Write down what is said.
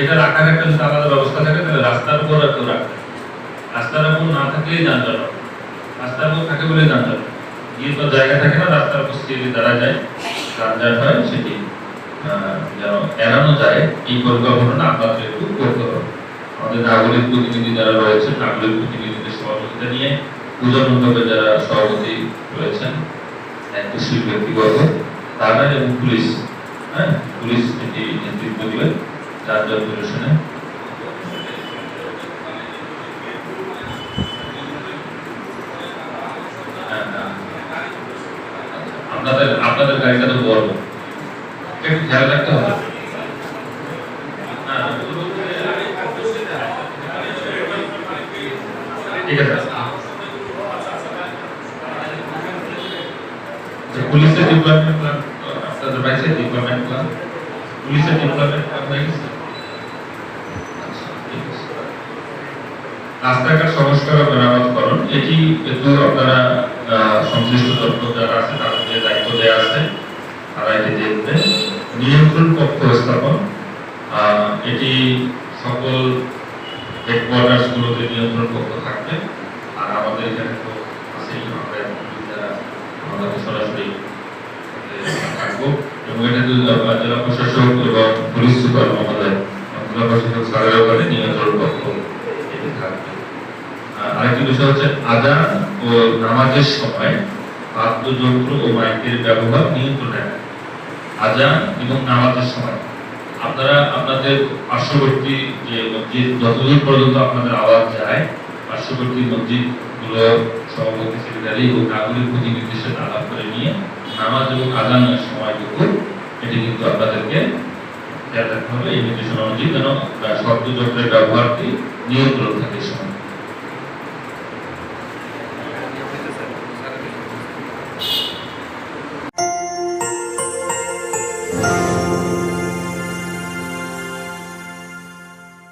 এটা রাখার একটা যদি আলাদা ব্যবস্থা থাকে, তাহলে রাস্তার উপর কেউ রাখবে রাস্তার উপর না থাকলেই যানজট। রাস্তার উপর থাকে বলে যানজট। গিয়ে তো জায়গা থাকে না, রাস্তার উপর স্ত্রী দ্বারা যায়। যানজট হয়, সেটি যেন এড়ানো যায়। এই পরিকল্পনাটা আপনাদের একটু করতে হবে। আমাদের নাগরিক প্রতিনিধি যারা রয়েছেন, নাগরিক প্রতিনিধিদের সহযোগিতা নিয়ে পূজা মণ্ডপে যারা সভাপতি রয়েছেন দায়িত্বশীল ব্যক্তিবর্গ তারা এবং পুলিশ হ্যাঁ পুলিশ এটি নেতৃত্ব দিবে যানজট নিরসনে হ্যাঁ, হ্যাঁ। আপনাদের আপনাদের গাড়িটা তো বড় একটু খেয়াল রাখতে হবে। হ্যাঁ, ঠিক আছে। আচ্ছা, পুলিশের প্ল্যান আপনাদের পাইছে ডিপ্লয়মেন্ট প্ল্যান পুলিশের ডিপ্লয়মেন্ট আছে। রাস্তাঘাট সংস্কার ও মেরামতকরণ এটি একটু আপনারা সংশ্লিষ্ট তথ্য যারা আছে, তাদের দায়িত্ব দেওয়া আছে, তারা এটি দেখবে নিয়ন্ত্রণ কক্ষ স্থাপন। এটি সকল হেডকোয়ার্টার্স গুলোতে নিয়ন্ত্রণ কক্ষ থাকবে। আর আমাদের এখানে আহ, জেলা প্রশাসক এবং পুলিশ সুপার মহোদয় জেলা প্রশাসক স্যারের ওখানে নিয়ন্ত্রণ কক্ষ আরেকটি বিষয় হচ্ছে আজান ও নামাজের সময় বাদ্যযন্ত্র ও মাইকের ব্যবহার নিয়ন্ত্রণে। আজান এবং নামাজের সময় আপনারা আপনাদের পার্শ্ববর্তী যে মসজিদ যতদূর পর্যন্ত আপনাদের আওয়াজ যায় পার্শ্ববর্তী মসজিদগুলো সভাপতি সেক্রেটারি ও নাগরিক প্রতিনিধির আলাপ করে নিয়ে নামাজ এবং আজানের সময়টুকু এটি কিন্তু আপনাদেরকে খেয়াল রাখতে হবে ইমিটেশন অনুযায়ী যেন শব্দ চক্রের ব্যবহারটি নিয়ন্ত্রণ থাকে।